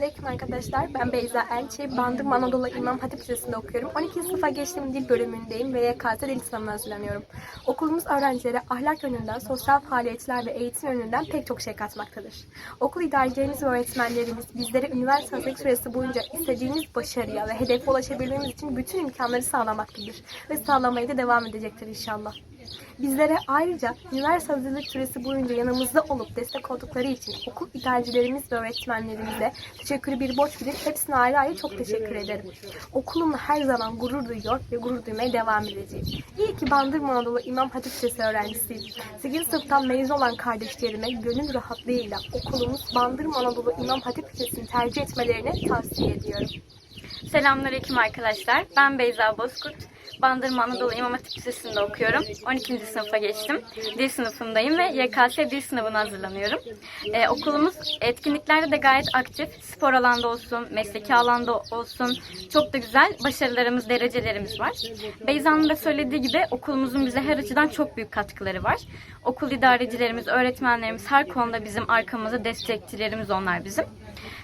Selamünaleyküm arkadaşlar. Ben Beyza Elçi. Bandırma Anadolu İmam Hatip Lisesi'nde okuyorum. 12. sınıfa geçtiğim dil bölümündeyim ve YKS dil sınavına hazırlanıyorum. Okulumuz öğrencilere ahlak yönünden, sosyal faaliyetler ve eğitim yönünden pek çok şey katmaktadır. Okul idarecilerimiz ve öğretmenlerimiz bizlere üniversite hazırlık süresi boyunca istediğimiz başarıya ve hedefe ulaşabilmemiz için bütün imkanları sağlamaktadır ve sağlamaya da devam edecektir inşallah. Bizlere ayrıca üniversite hazırlık süresi boyunca yanımızda olup destek oldukları için okul idarecilerimiz ve öğretmenlerimize teşekkürü bir borç bilip hepsine ayrı ayrı çok teşekkür ederim. Okulumla her zaman gurur duyuyor ve gurur duymaya devam edeceğim. İyi ki Bandırma Anadolu İmam Hatip Lisesi öğrencisiyim. 8. sınıftan mezun olan kardeşlerime gönül rahatlığıyla okulumuz Bandırma Anadolu İmam Hatip Lisesi'ni tercih etmelerini tavsiye ediyorum. Selamünaleyküm arkadaşlar. Ben Beyza Bozkurt. Bandırma Anadolu İmam Hatip Lisesi'nde okuyorum. 12. sınıfa geçtim. Dil sınıfındayım ve YKS dil sınavına hazırlanıyorum. Ee, okulumuz etkinliklerde de gayet aktif. Spor alanda olsun, mesleki alanda olsun. Çok da güzel başarılarımız, derecelerimiz var. Beyza'nın da söylediği gibi okulumuzun bize her açıdan çok büyük katkıları var. Okul idarecilerimiz, öğretmenlerimiz her konuda bizim arkamızda destekçilerimiz onlar bizim.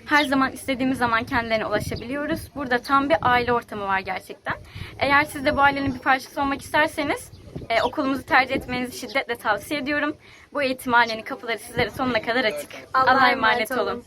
Her zaman istediğimiz zaman kendilerine ulaşabiliyoruz. Burada tam bir aile ortamı var gerçekten. Eğer siz de bu ailenin bir parçası olmak isterseniz e, okulumuzu tercih etmenizi şiddetle tavsiye ediyorum. Bu eğitim ailenin kapıları sizlere sonuna kadar açık. Allah'a emanet olun.